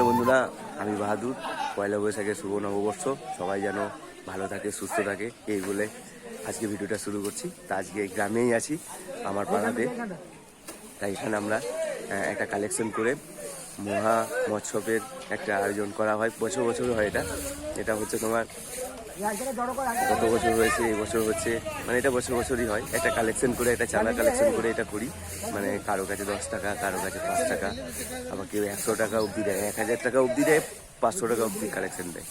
বন্ধুরা, আমি বাহাদুর। পয়লা বৈশাখের শুভ নববর্ষ। সবাই যেন ভালো থাকে, সুস্থ থাকে, এই বলে আজকে ভিডিওটা শুরু করছি। তা আজকে গ্রামেই আছি, আমার পাড়াতে। তাই এখানে আমরা একটা কালেকশন করে মহা মৎসবের একটা আয়োজন করা হয়। বছর বছর হয় এটা। এটা হচ্ছে তোমার গত বছর হয়েছে এই বছর হচ্ছে মানে এটা বছর বছরই হয়। একটা কালেকশন করে একটা চাঁদা কালেকশন করে এটা করি। মানে কারও কাছে দশ টাকা কারও কাছে পাঁচ টাকা। আবার কেউ একশো টাকা অবধি দেয় এক হাজার টাকা অবধি দেয় পাঁচশো টাকা অবধি কালেকশন দেয়।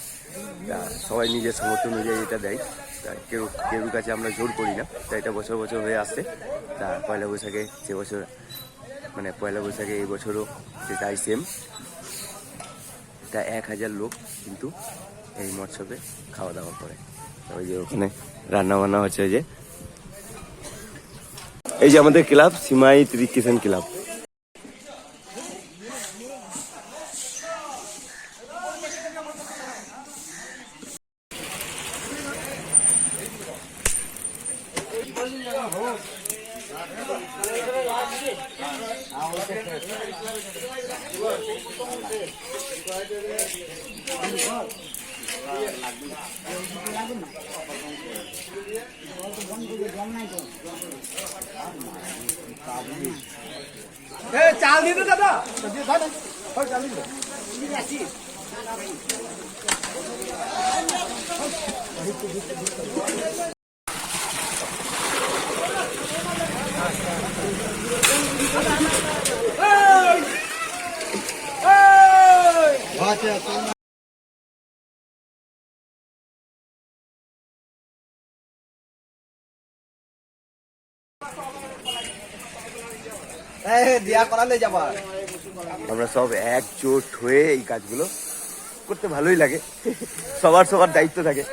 তা সবাই নিজের সামর্থ্য অনুযায়ী এটা দেয়। তা কেউ কেউ কাছে আমরা জোর করি না। তা এটা বছর বছর হয়ে আসছে। তা পয়লা বৈশাখে সে বছর মানে পয়লা বৈশাখে এই বছরও সেটাই সেম তা এক হাজার লোক কিন্তু এই মৎসবে খাওয়া দাওয়া করে। ওই যে ওখানে রান্না বান্না হচ্ছে যে। এই যে আমাদের ক্লাব, সিমাই রিক্রিয়েশন ক্লাব। চাল দিতে দাদা। চাল দিতে দিয়া আমরা সব একজোট হয়ে এই কাজগুলো করতে ভালোই লাগে। সবার সবার দায়িত্ব থাকে।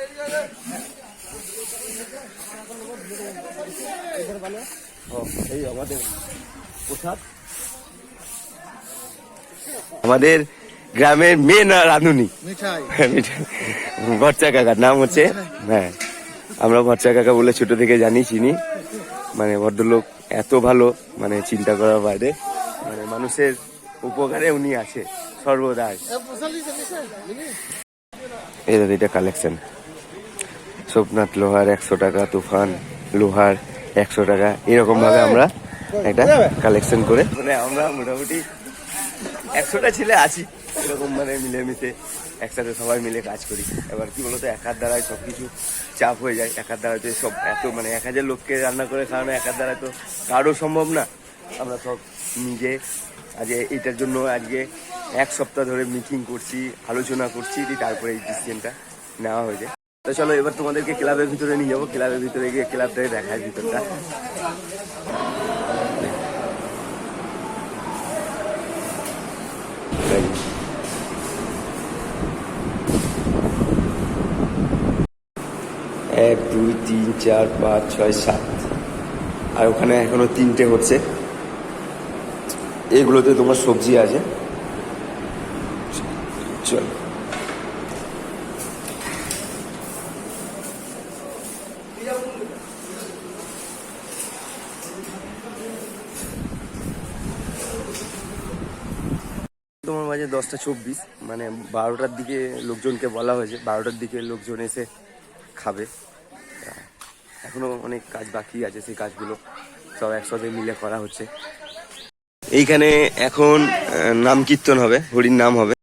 এই আমাদের প্রসাদ। আমাদের গ্রামের মেন রাঁধুনি। মিঠাই। ভরচা কাকার নাম হচ্ছে হ্যাঁ। আমরা ভরচা কাকা বলে ছোট থেকে জানি চিনি। মানে ভদ্রলোক এত ভালো মানে চিন্তা করার বাইরে মানে মানুষের উপকারে উনি আছে, সর্বদাই। এই এটা কালেকশন সোমনাথ লোহার একশো টাকা, তুফান লোহার একশো টাকা এরকম ভাবে আমরা একটা কালেকশন করে মানে আমরা মোটামুটি একশোটা ছেলে আছি। এরকম মানে মিলেমিশে একসাথে সবাই মিলে কাজ করি। এবার কি বলতো একার দ্বারাই সব কিছু চাপ হয়ে যায় একার দ্বারাই তো সব এত মানে এক হাজার লোককে রান্না করে খাওয়ানো একার দ্বারা তো কারও সম্ভব না। আমরা সব নিজে আজ এটার জন্য আজকে এক সপ্তাহ ধরে মিটিং করছি, আলোচনা করছি তারপরে এই ডিসিশনটা নেওয়া হয়েছে। তো চলো, এবার তোমাদেরকে ক্লাবের ভিতরে নিয়ে যাব। ক্লাবের ভিতরে গিয়ে ক্লাবটাকে দেখায় ভিতরটা এই। এক দুই তিন, চার, পাঁচ, ছয়, সাত। আর ওখানে এখনও তিনটে হচ্ছে। এগুলোতে তোমার সবজি আছে। চল। তোমার মাঝে দশটা চব্বিশ। মানে বারোটার দিকে লোকজনকে বলা হয়েছে। বারোটার দিকে লোকজন এসে খাবে। এখনও অনেক কাজ বাকি আছে সেই কাজগুলো। সব একসাথে মিলে করা হচ্ছে। এইখানে এখন নাম কীর্তন হবে, হরির নাম হবে।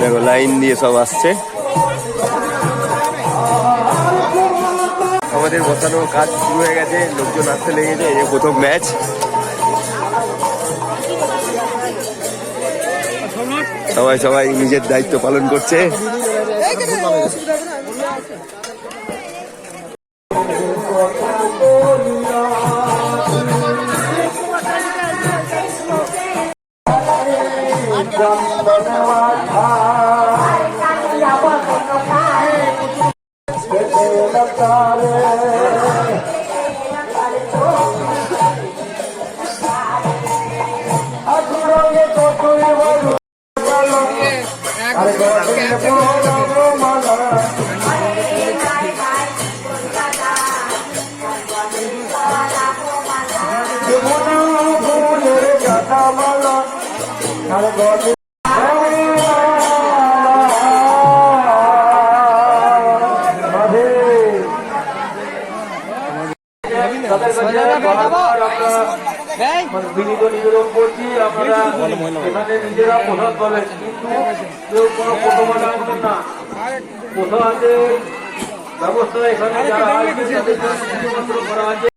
দেখো, লাইন দিয়ে সব আসছে। আমাদের বসানোর কাজ শুরু হয়ে গেছে, লোকজন আসতে লেগেছে, এই প্রথম ম্যাচ। সবাই সবাই নিজের দায়িত্ব পালন করছে। জন্ম নেওয়া বিনীত এখানে নিজেরা পাবেন কিন্তু কেউ কোনো প্রথমে আসবেন না প্রসাদের ব্যবস্থা এখানে করা আছে।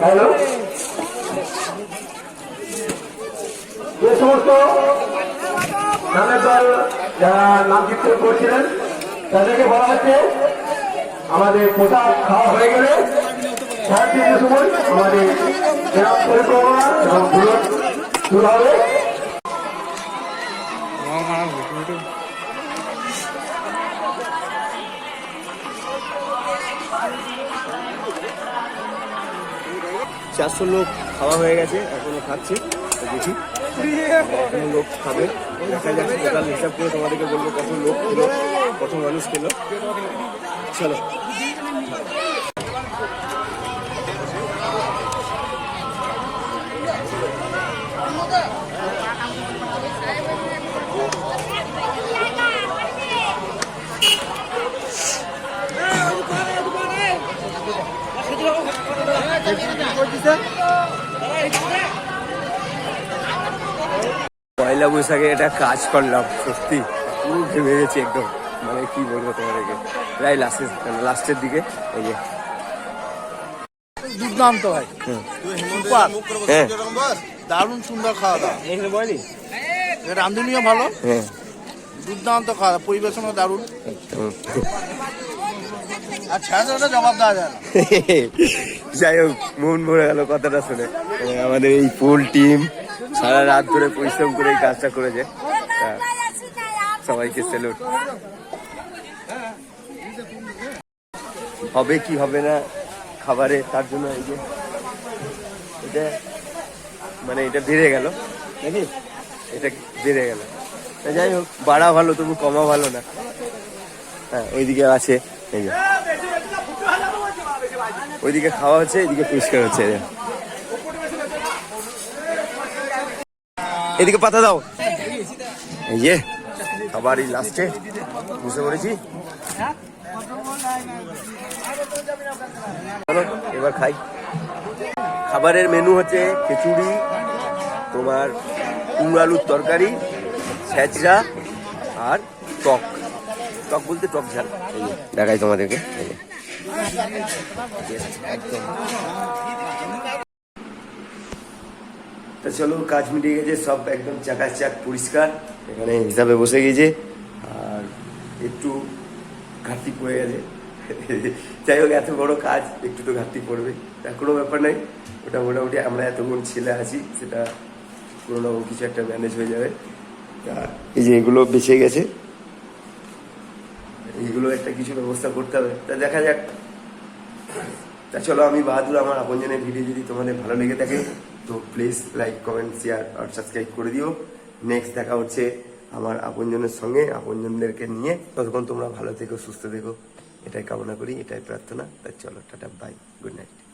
হ্যালো যে সমস্ত নামের দল যারা নাম কীর্তন করছিলেন তাদেরকে বলা হচ্ছে আমাদের পোশাক খাওয়া হয়ে গেলে সাড়ে তিনটের সময় আমাদের গ্রাম পরিক্রমা এবং শুরু হবে চারশো লোক খাওয়া হয়ে গেছে, এখনও খাচ্ছে। দেখি। এখনও লোক খাবে। দেখা যাচ্ছে টোটাল হিসাব করে তোমাদেরকে বলব কত লোক খেলো, কত মানুষ খেলো। চলো পয়লা বৈশাখে এটা কাজ করলাম সত্যি। পুরো ভেবে গেছি একদম। মানে কি বলব তোমাদেরকে? প্রায় লাস্টের লাস্টের দিকে এই যে। দুর্দান্ত ভাই। হ্যাঁ। দারুণ সুন্দর খাওয়া দাওয়া। রাঁধুনিও ভালো। হ্যাঁ। দুর্দান্ত খাওয়া দাওয়া। পরিবেশনও দারুণ। হুম। আর ছেড়ে জবাব দেওয়া যাই হোক মন ভরে গেল কথাটা শুনে। আমাদের এই ফুল টিম সারা রাত ধরে পরিশ্রম করে এই কাজটা করেছে। সবাইকে স্যালুট হবে কি হবে না খাবারে তার জন্য এই যে এটা মানে এটা বেড়ে গেল। নাকি? এটা বেড়ে গেল। যাই হোক, বাড়া ভালো, তবু কমা ভালো না। হ্যাঁ ওইদিকে আছে, এই যে। ওইদিকে খাওয়া হচ্ছে, এদিকে পরিষ্কার হচ্ছে এই যে। এদিকে পাতা দাও। এই যে আবার এই লাস্টে বুঝতে পেরেছি? চলো, এবার খাই। খাবারের মেনু হচ্ছে খিচুড়ি, তোমার কুমড়ো আলুর তরকারি ছ্যাঁচড়া আর টক। টক বলতে টক ঝাল। দেখাই তোমাদেরকে। তা চলো কাজ মিটে গেছে সব একদম চাকাচাক পরিষ্কার, এখানে হিসাবে বসে গেছে আর একটু ঘাটতি পড়ে গেছে। যাই হোক, এত বড় কাজ, একটু তো ঘাটতি পড়বে। তা কোনো ব্যাপার নাই, ওটা মোটামুটি আমরা এতক্ষণ ছেলে আছি, সেটা কোনো রকম কিছু একটা ম্যানেজ হয়ে যাবে। তা এই যে এগুলো বেঁচে গেছে, এইগুলো একটা কিছু ব্যবস্থা করতে হবে। তা দেখা যাক। তা চলো, আমি বাহাদুর, আমার আপনজনের ভিডিও যদি তোমাদের ভালো লেগে থাকে তো প্লিজ লাইক কমেন্ট শেয়ার আর সাবস্ক্রাইব করে দিও। নেক্সট দেখা হচ্ছে আমার আপনজনের সঙ্গে, আপনজনদেরকে নিয়ে। ততক্ষণ তোমরা ভালো থেকো, সুস্থ থেকো। এটাই কামনা করি, এটাই প্রার্থনা। তাই চলো, টাটা বাই গুড নাইট